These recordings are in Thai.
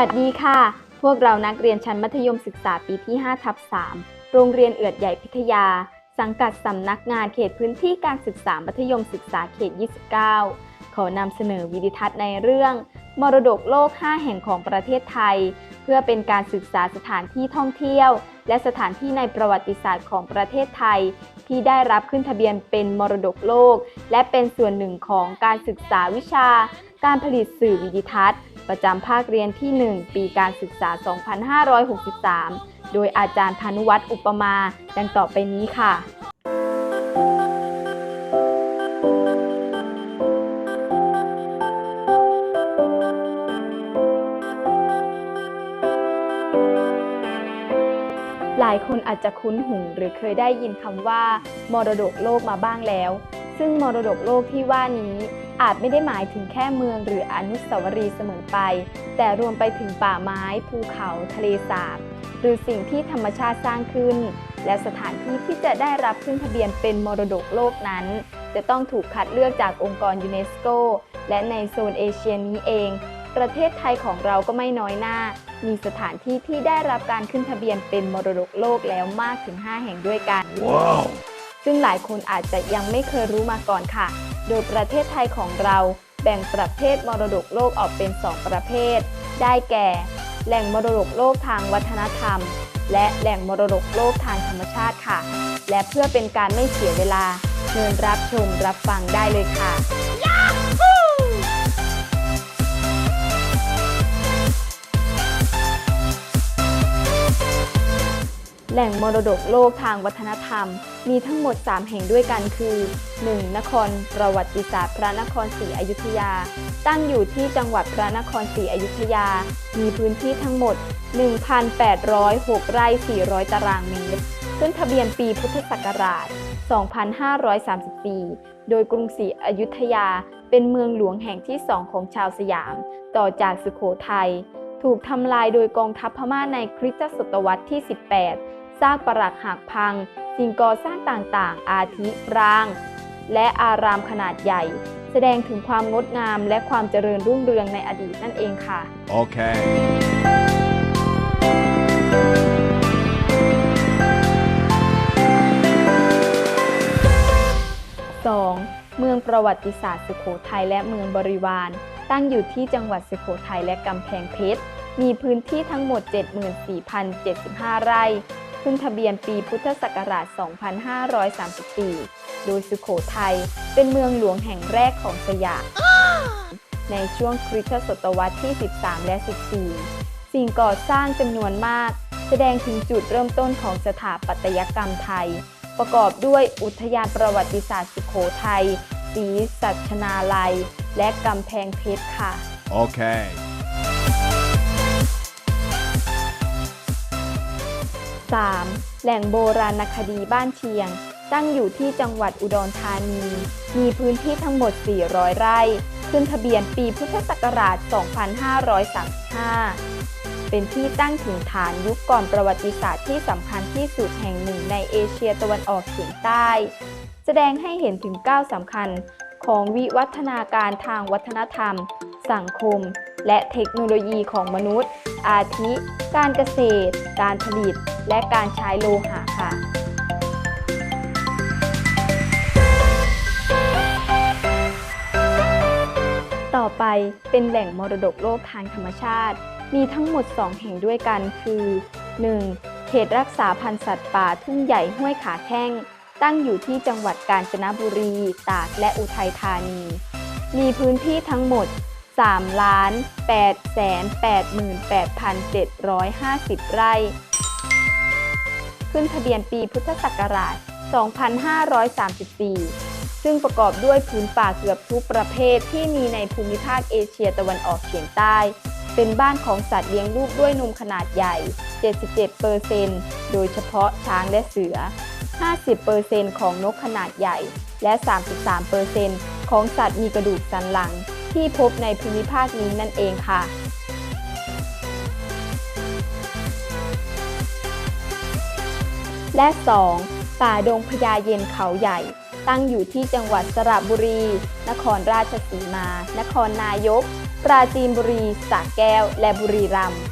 สวัสดีค่ะ พวกเรานักเรียนชั้นมัธยมศึกษาปีที่5ทับ3โรงเรียนเอือดใหญ่พิทยา สังกัดสำนักงานเขตพื้นที่การศึกษามัธยมศึกษาเขต 29 ขอนำเสนอวิดิทัศน์ในเรื่อง มรดกโลก 5 แห่งของประเทศไทย เพื่อเป็นการศึกษาสถานที่ท่องเที่ยว และสถานที่ในประวัติศาสตร์ของประเทศไทย ที่ได้รับขึ้นทะเบียนเป็นมรดกโลก และเป็นส่วนหนึ่งของการศึกษาวิชา การผลิตสื่อวิดิทัศน์ ประจำภาคเรียนที่ 1 ปีการศึกษา 2563 โดยอาจารย์พานุวัฒน์อุปมา ดังต่อไปนี้ค่ะ หลายคนอาจจะคุ้นหูหรือเคยได้ยินคำว่า มรดกโลกมาบ้างแล้ว ซึ่งมรดกโลกที่ว่านี้ อาจไม่ได้หมายถึงแค่เมืองหรืออนุสาวรีย์เสมอไป แต่รวมไปถึงป่าไม้ ภูเขาทะเลสาบ หรือสิ่งที่ธรรมชาติสร้างขึ้น และสถานที่ที่จะได้รับขึ้นทะเบียนเป็นมรดกโลกนั้น จะต้องถูกคัดเลือกจากองค์กรยูเนสโก และในโซนเอเชียนี้เอง ประเทศไทยของเราก็ไม่น้อยหน้า มีสถานที่ที่ได้รับการขึ้นทะเบียนเป็นมรดกโลกแล้วมากถึง 5 แห่งด้วยกัน Wow. ซึ่งหลายคนอาจจะยังไม่เคยรู้มาก่อนค่ะ โดยประเทศไทยของเราแบ่งประเภทมรดกโลกออกเป็น 2 ประเภท ได้แก่ แหล่งมรดกโลกทางวัฒนธรรม และแหล่งมรดกโลกทางธรรมชาติค่ะ และเพื่อเป็นการไม่เสียเวลาเชิญรับชมรับฟังได้เลยค่ะ แหล่งมรดกโลกทางวัฒนธรรม มีทั้งหมด 3 แห่งด้วยกันคือ 1. นครประวัติศาสตร์พระนครศรีอยุธยา ตั้งอยู่ที่จังหวัดพระนครศรีอยุธยา มีพื้นที่ทั้งหมด 1,806 ไร่ 400 ตารางเมตร ขึ้นทะเบียนปีพุทธศักราช 2534 โดยกรุงศรีอยุธยาเป็นเมืองหลวงแห่งที่สองของชาวสยาม ต่อจากสุโขทัยถูกทำลายโดยกองทัพพม่าในคริสตศตวรรษที่ 18 ซากปรักหักพัง สิ่งก่อสร้างต่างๆ อาทิปราง และอารามขนาดใหญ่ แสดงถึงความงดงามและความเจริญรุ่งเรืองในอดีตนั่นเองค่ะ Okay. 2. เมืองประวัติศาสตร์สุโขทัยและเมืองบริวาร ตั้งอยู่ที่จังหวัดสุโขทัยและกำแพงเพชร มีพื้นที่ทั้งหมด 74,075 ไร่ ขึ้นทะเบียนปีพุทธศักราช 2534 โดยสุโขทัยเป็นเมืองหลวงแห่งแรกของสยาม ในช่วงคริสตศตวรรษที่ 13 และ 14 สิ่งก่อสร้างจำนวนมาก แสดงถึงจุดเริ่มต้นของสถาปัตยกรรมไทย ประกอบด้วยอุทยานประวัติศาสตร์สุโขทัยศรีสัชนาลัย และกำแพงเพชรค่ะ Okay. 3. แหล่งโบราณคดีบ้านเชียง ตั้งอยู่ที่จังหวัดอุดรธานี มีพื้นที่ทั้งหมด 400 ไร่ ขึ้นทะเบียนปีพุทธศักราช 2535 เป็นที่ตั้งถิ่นฐานยุคก่อนประวัติศาสตร์ที่สำคัญที่สุดแห่งหนึ่งในเอเชียตะวันออกเฉียงใต้ แสดงให้เห็นถึงก้าวสำคัญของวิวัฒนาการทางวัฒนธรรม สังคม และเทคโนโลยีของมนุษย์ อาทิ การเกษตร การผลิต และการใช้โลหะค่ะต่อไปเป็นแหล่งมรดกโลกทางธรรมชาติ มีทั้งหมด 2 แห่งด้วยกันคือ 1. เขตรักษาพันธุ์สัตว์ป่าทุ่งใหญ่ห้วยขาแข้ง ตั้งอยู่ที่จังหวัดกาญจนบุรี ตากและอุทัยธานี มีพื้นที่ทั้งหมด 3ล้าน8แสน88,750 ไร่ ขึ้นทะเบียนปีพุทธศักราช 2534 ซึ่งประกอบด้วยพื้นป่าเกือบทุกประเภทที่มีในภูมิภาคเอเชียตะวันออกเฉียงใต้ เป็นบ้านของสัตว์เลี้ยงลูกด้วยนมขนาดใหญ่ 77%โดยเฉพาะช้างและเสือ 50%ของนกขนาดใหญ่ และ 33%ของสัตว์มีกระดูกสันหลัง ที่พบในภูมิภาคนี้นั่นเองค่ะและ 2. ป่าดงพญาเย็นเขาใหญ่ ตั้งอยู่ที่จังหวัดสระบุรี นครราชสีมา นครนายก ปราจีนบุรีสระแก้ว และบุรีรัมย์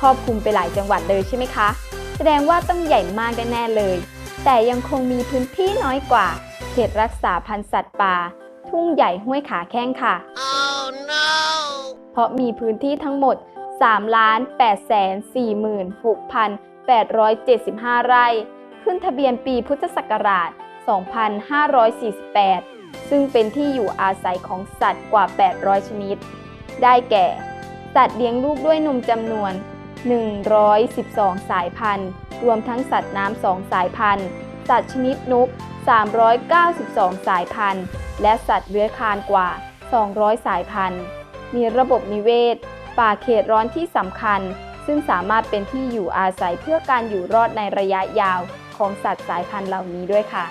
ครอบคลุมไปหลายจังหวัดเลยใช่ไหมคะ แสดงว่าต้องใหญ่มากแน่เลย แต่ยังคงมีพื้นที่น้อยกว่า เขตรักษาพันธุ์สัตว์ป่า ทุ่งใหญ่ห้วยขาแข้งค่ะ Oh no! เพราะมีพื้นที่ทั้งหมด3 8 4 6 875 ไร่ ขึ้นทะเบียนปีพุทธศักราช 2548 ซึ่งเป็นที่อยู่อาศัยของสัตว์กว่า 800 ชนิด ได้แก่ สัตว์เลี้ยงลูกด้วยนมจำนวน 112 สายพันธุ์ รวมทั้งสัตว์น้ำ2สายพันธุ์ สัตว์ชนิดนก 392 สายพันธุ์ และสัตว์เลื้อยคลานกว่า 200 สายพันธุ์ มีระบบนิเวศ ป่าเขตร้อนที่สำคัญ ซึ่งสามารถเป็นที่อยู่อาศัยเพื่อการอยู่รอดในระยะยาวของสัตว์สายพันธุ์เหล่านี้ด้วยค่ะ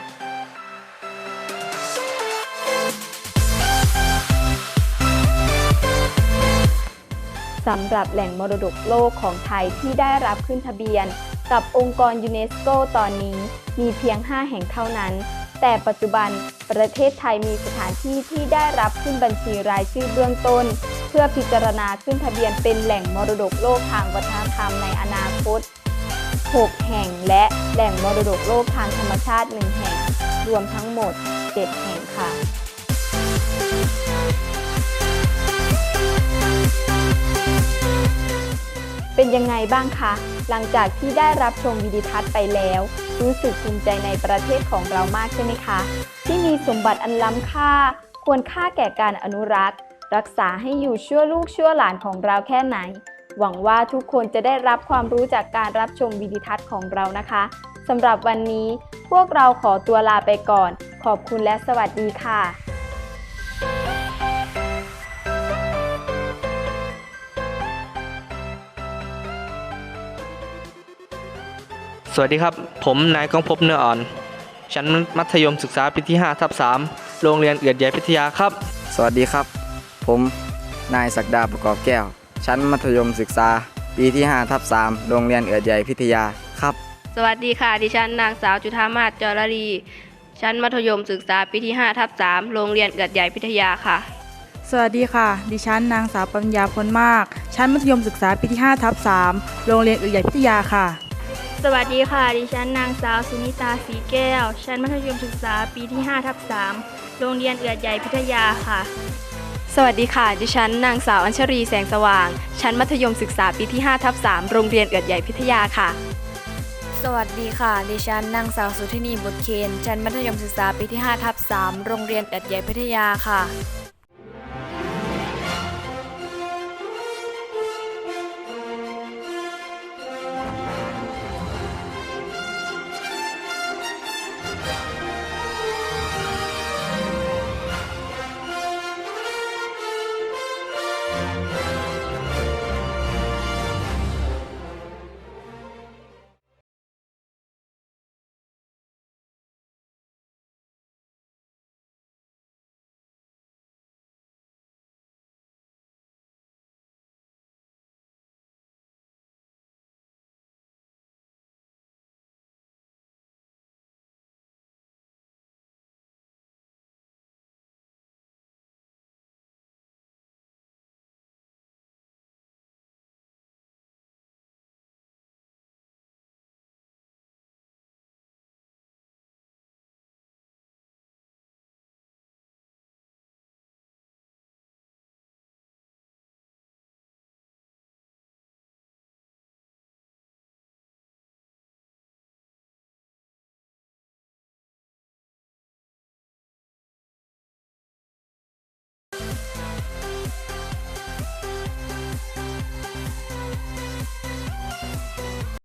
สำหรับแหล่งมรดกโลกของไทยที่ได้รับขึ้นทะเบียน กับองค์กรยูเนสโกตอนนี้มีเพียง 5 แห่งเท่านั้น แต่ปัจจุบันประเทศไทยมีสถานที่ที่ได้รับขึ้นบัญชีรายชื่อเบื้องต้น เพื่อพิจารณาขึ้นทะเบียนเป็นแหล่งมรดกโลกทางวัฒนธรรมในอนาคต 6 แห่งและแหล่งมรดกโลกทางธรรมชาติ 1 แห่ง รวมทั้งหมด 7 แห่งค่ะ ยังไงบ้างคะ หลังจากที่ได้รับชมวิดีทัศน์ไปแล้ว รู้สึกภูมิใจในประเทศของเรามากใช่ไหมคะ ที่มีสมบัติอันล้ำค่า ควรค่าแก่การอนุรักษ์ รักษาให้อยู่ชั่วลูกชั่วหลานของเราแค่ไหน หวังว่าทุกคนจะได้รับความรู้จากการรับชมวิดีทัศน์ของเรานะคะสำหรับวันนี้พวกเราขอตัวลาไปก่อน ขอบคุณและสวัสดีค่ะ สวัสดีครับ ผมนายกองภพเนื้ออ่อน ชั้นมัธยมศึกษาปีที่5ทับ3โรงเรียนเอือดใหญ่พิทยาครับ สวัสดีครับ ผมนายศักดาประกอบแก้ว ชั้นมัธยมศึกษาปีที่5ทับ3โรงเรียนเอือดใหญ่พิทยาครับ สวัสดีค่ะ ดิฉันนางสาวจุธามาศจรลีชั้นมัธยมศึกษาปีที่5ทับ3โรงเรียนเอือดใหญ่พิทยาค่ะ สวัสดีค่ะ ดิฉันนางสาวปัญญาพลมาก ชั้นมัธยมศึกษาปีที่5ทับ3โรงเรียนอึ่งใหญ่พิทยาค่ะ สวัสดีค่ะ ดิฉันนางสาวสุนิตาสีแก้ว ชั้นมัธยมศึกษาปีที่5ทับ3โรงเรียนเอือดใหญ่พิทยาค่ะ สวัสดีค่ะ ดิฉันนางสาวอัญชรีแสงสว่าง ชั้นมัธยมศึกษาปีที่5ทับ3โรงเรียนเอือดใหญ่พิทยาค่ะ สวัสดีค่ะ ดิฉันนางสาวสุธินีบุตรเคน ชั้นมัธยมศึกษาปีที่5ทับ3โรงเรียนเอ็ดใหญ่พิทยาค่ะ